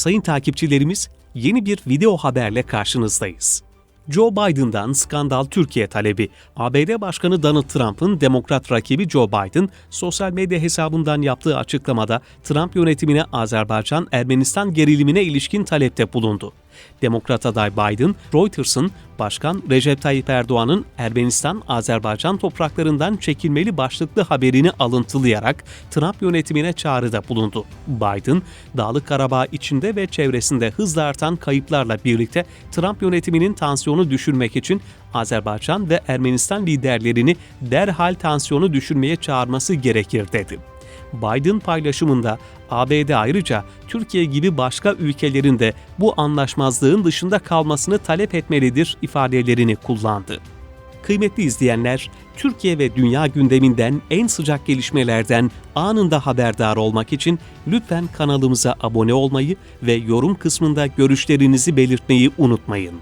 Sayın takipçilerimiz, yeni bir video haberle karşınızdayız. Joe Biden'dan skandal Türkiye talebi. ABD Başkanı Donald Trump'ın demokrat rakibi Joe Biden, sosyal medya hesabından yaptığı açıklamada Trump yönetimine Azerbaycan-Ermenistan gerilimine ilişkin talepte bulundu. Demokrat aday Biden, Reuters'ın Başkan Recep Tayyip Erdoğan'ın Ermenistan-Azerbaycan topraklarından çekilmeli başlıklı haberini alıntılayarak Trump yönetimine çağrıda bulundu. Biden, Dağlık Karabağ içinde ve çevresinde hızla artan kayıplarla birlikte Trump yönetiminin tansiyonu düşürmek için Azerbaycan ve Ermenistan liderlerini derhal tansiyonu düşürmeye çağırması gerekir dedi. Biden paylaşımında ABD ayrıca Türkiye gibi başka ülkelerin de bu anlaşmazlığın dışında kalmasını talep etmelidir ifadelerini kullandı. Kıymetli izleyenler, Türkiye ve dünya gündeminden en sıcak gelişmelerden anında haberdar olmak için lütfen kanalımıza abone olmayı ve yorum kısmında görüşlerinizi belirtmeyi unutmayın.